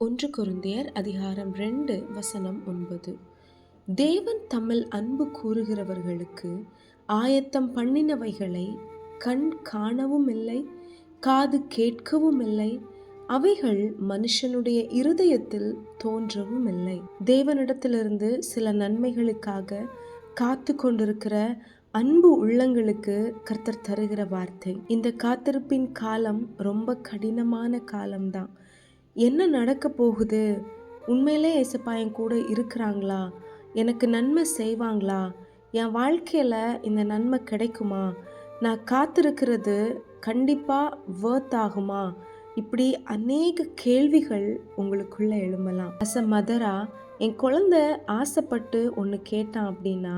ஒன்று குருந்தையர் அதிகாரம் ரெண்டு வசனம் ஒன்பது. தேவன் தமிழ் அன்பு கூறுகிறவர்களுக்கு ஆயத்தம் பண்ணினவைகளை கண் காணவும் இல்லை காது கேட்கவும் இல்லை அவைகள் மனுஷனுடைய இருதயத்தில் தோன்றவும் இல்லை தேவனிடத்திலிருந்து சில நன்மைகளுக்காக காத்து கொண்டிருக்கிற அன்பு உள்ளங்களுக்கு கர்த்தர் தருகிற வார்த்தை. இந்த காத்திருப்பின் காலம் ரொம்ப கடினமான காலம்தான். என்ன நடக்க போகுது? உண்மையிலே ஏசப்பா என் கூட இருக்கிறாங்களா? எனக்கு நன்மை செய்வாங்களா? என் வாழ்க்கையில் இந்த நன்மை கிடைக்குமா? நான் காத்திருக்கிறது கண்டிப்பாக வேர்த் ஆகுமா? இப்படி அநேக கேள்விகள் உங்களுக்குள்ளே எழும்பலாம். அஸ் அ மதரா என் குழந்தை ஆசைப்பட்டு ஒன்று கேட்டான் அப்படின்னா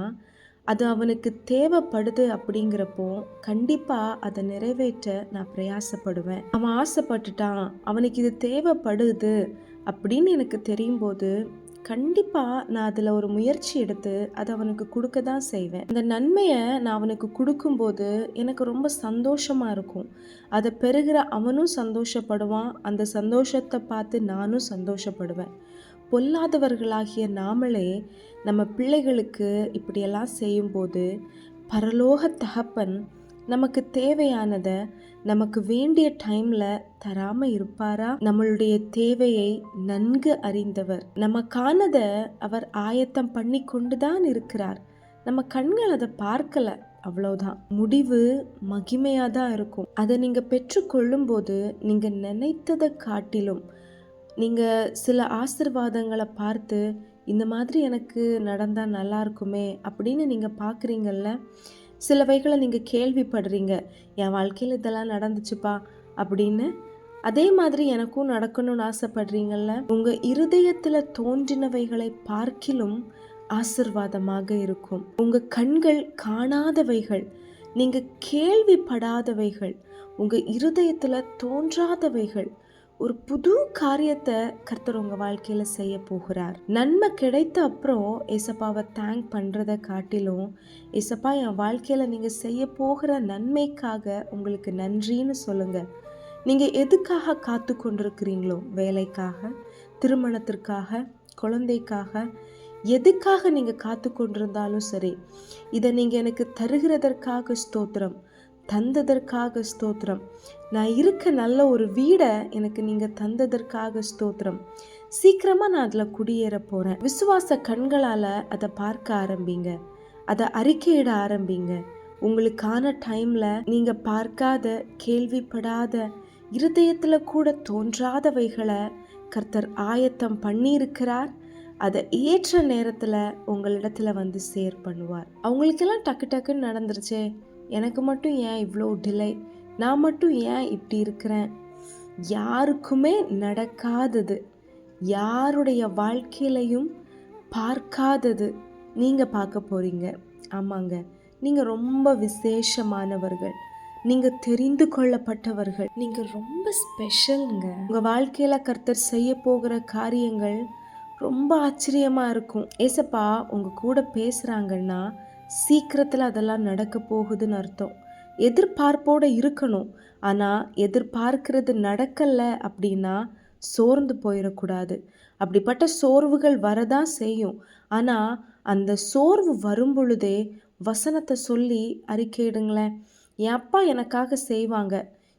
அது அவனுக்கு தேவைப்படுது அப்படிங்கிறப்போ கண்டிப்பாக அதை நிறைவேற்ற நான் பிரயாசப்படுவேன். அவன் ஆசைப்பட்டுட்டான். அவனுக்கு இது தேவைப்படுது அப்படின்னு எனக்கு தெரியும் போது கண்டிப்பாக நான் அதில் ஒரு முயற்சி எடுத்து அதை அவனுக்கு கொடுக்க தான் செய்வேன். அந்த நன்மையை நான் அவனுக்கு கொடுக்கும்போது எனக்கு ரொம்ப சந்தோஷமாக இருக்கும். அதை பெறுகிற அவனும் சந்தோஷப்படுவான். அந்த சந்தோஷத்தை பார்த்து நானும் சந்தோஷப்படுவேன். பொல்லாதவர்களாகிய நாமளே நம்ம பிள்ளைகளுக்கு இப்படியெல்லாம் செய்யும்போது பரலோக தகப்பன் நமக்கு தேவையானதை நமக்கு வேண்டிய டைமில் தராமல் இருப்பாரா? நம்மளுடைய தேவையை நன்கு அறிந்தவர். நமக்கானதை அவர் ஆயத்தம் பண்ணி கொண்டுதான் இருக்கிறார். நம்ம கண்கள் அதை பார்க்கலை அவ்வளோதான் முடிவு மகிமையாக தான் இருக்கும். அதை நீங்கள் பெற்றுக்கொள்ளும் போது நீங்கள் நினைத்ததை காட்டிலும் நீங்கள் சில ஆசிர்வாதங்களை பார்த்து இந்த மாதிரி எனக்கு நடந்தால் நல்லா இருக்குமே அப்படின்னு நீங்கள் பார்க்குறீங்கள்ல சிலவைகளை நீங்கள் கேள்விப்படுறீங்க. என் வாழ்க்கையில் இதெல்லாம் நடந்துச்சுப்பா அப்படின்னு. அதே மாதிரி எனக்கும் நடக்கணும்னு ஆசைப்படுறீங்கள்ல உங்கள் இருதயத்தில் தோன்றினவைகளை பார்க்கிலும் ஆசிர்வாதமாக இருக்கும். உங்கள் கண்கள் காணாதவைகள் நீங்கள் கேள்விப்படாதவைகள் உங்கள் இருதயத்தில் தோன்றாதவைகள் ஒரு புது காரியத்தை கர்த்தர் உங்கள் வாழ்க்கையில் செய்ய போகிறார். நன்மை கிடைத்த அப்புறம் ஏசப்பாவை தேங்க் பண்ணுறதை காட்டிலும் ஏசப்பா என் வாழ்க்கையில் நீங்கள் செய்ய போகிற நன்மைக்காக உங்களுக்கு நன்றின்னு சொல்லுங்கள் நீங்கள் எதுக்காக காத்து கொண்டிருக்கிறீங்களோ வேலைக்காக திருமணத்திற்காக குழந்தைக்காக எதுக்காக நீங்கள் காத்து கொண்டிருந்தாலும் சரி இதை நீங்கள் எனக்கு தருகிறதற்காக ஸ்தோத்திரம். தந்ததற்காக ஸ்தோத்திரம். நான் இருக்க நல்ல ஒரு வீடை எனக்கு நீங்கள் தந்ததற்காக ஸ்தோத்திரம். சீக்கிரமாக நான் அதில் குடியேற போகிறேன் விசுவாச கண்களால் அதை பார்க்க ஆரம்பிங்க. அதை அறிக்கையிட ஆரம்பிங்க. உங்களுக்கான டைமில் நீங்கள் பார்க்காத கேள்விப்படாத இருதயத்தில் கூட தோன்றாதவைகளை கர்த்தர் ஆயத்தம் பண்ணியிருக்கிறார். அதை ஏற்ற நேரத்தில் உங்களிடத்துல வந்து சேர் பண்ணுவார். அவங்களுக்கெல்லாம் டக்கு டக்குன்னு நடந்துருச்சே. எனக்கு மட்டும் ஏன் இவ்வளோ டிலே நான் மட்டும் ஏன் இப்படி இருக்கிறேன்? யாருக்குமே நடக்காதது. யாருடைய வாழ்க்கையிலையும் பார்க்காதது. நீங்கள் பார்க்க போகிறீங்க ஆமாங்க. நீங்கள் ரொம்ப விசேஷமானவர்கள். நீங்கள் தெரிந்து கொள்ளப்பட்டவர்கள். நீங்கள் ரொம்ப ஸ்பெஷலுங்க உங்கள் வாழ்க்கையில் கர்த்தர் செய்ய போகிற காரியங்கள் ரொம்ப ஆச்சரியமாக இருக்கும். ஏசப்பா உங்கள் கூட பேசுகிறாங்கன்னா சீக்கிரத்தில் அதெல்லாம் நடக்க போகுதுன்னு அர்த்தம். எதிர்பார்ப்போடு இருக்கணும். ஆனால் எதிர்பார்க்கிறது நடக்கலை அப்படின்னா சோர்ந்து போயிடக்கூடாது. அப்படிப்பட்ட சோர்வுகள் வரதான் செய்யும். ஆனால் அந்த சோர்வு வரும் பொழுதே வசனத்தை சொல்லி அறிக்கையிடுங்களேன் என் அப்பா எனக்காக செய்வாங்க.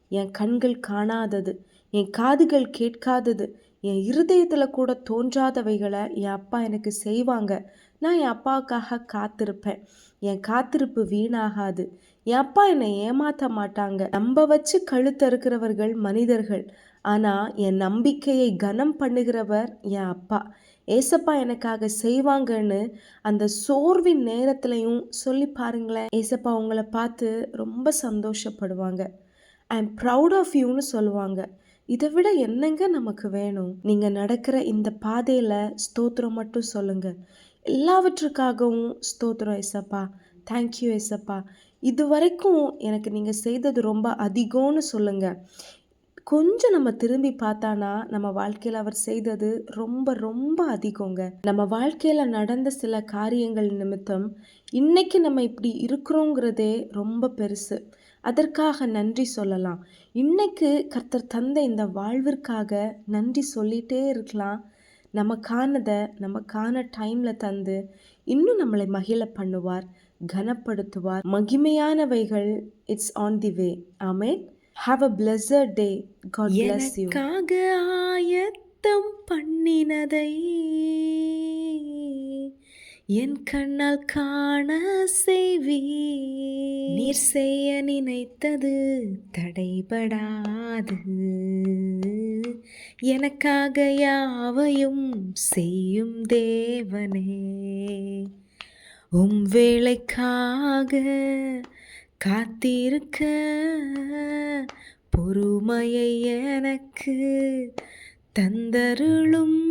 என் கண்கள் காணாதது. என் காதுகள் கேட்காதது. என் இருதயத்தில் கூட தோன்றாதவைகளை என் அப்பா எனக்கு செய்வாங்க. நான் என் அப்பாவுக்காக காத்திருப்பேன். என் காத்திருப்பு வீணாகாது. என் அப்பா என்னை ஏமாற்ற மாட்டாங்க. நம்ப வச்சு கழுத்தறுக்கிறவர்கள் மனிதர்கள். ஆனால் என் நம்பிக்கையை கனம் பண்ணுகிறவர் என் அப்பா. ஏசப்பா எனக்காக செய்வாங்கன்னு அந்த சோர்வின் நேரத்துலையும் சொல்லி பாருங்களேன். ஏசப்பா உங்களை பார்த்து ரொம்ப சந்தோஷப்படுவாங்க. ஐ எம் ப்ரவுட் ஆஃப் யூன்னு சொல்லுவாங்க. இதை விட என்னங்க நமக்கு வேணும்? நீங்கள் நடக்கிற இந்த பாதையில் ஸ்தோத்திரம் மட்டும் சொல்லுங்கள் எல்லாவற்றுக்காகவும் ஸ்தோத்திரம் எசப்பா தேங்க்யூ எசப்பா இது வரைக்கும் எனக்கு நீங்கள் செய்தது ரொம்ப அதிகம்னு சொல்லுங்கள் கொஞ்சம் நம்ம திரும்பி பார்த்தானா நம்ம வாழ்க்கையில் அவர் செய்தது ரொம்ப ரொம்ப அதிகங்க. நம்ம வாழ்க்கையில் நடந்த சில காரியங்கள் நிமித்தம் இன்னைக்கு நம்ம இப்படி இருக்கிறோங்கிறதே ரொம்ப பெருசு. அதற்காக நன்றி சொல்லலாம். இன்னைக்கு கர்த்தர் தந்த இந்த வாழ்விற்காக நன்றி சொல்லிட்டே இருக்கலாம். நமக்கானதை நமக்கான டைமில் தந்து இன்னும் நம்மளை மகிழ பண்ணுவார் கனப்படுத்துவார். மகிமையானவைகள் it's on the way amen have a pleasure day God bless you ஆயத்தம் பண்ணினதை என் கண்ணால் காண செய்வி நீர் செய்ய நினைத்தது தடைபடாது. எனக்காக யாவையும் செய்யும் தேவனே. உம் வேலைக்காக காத்திருக்க பொறுமையை எனக்கு தந்தருளும்.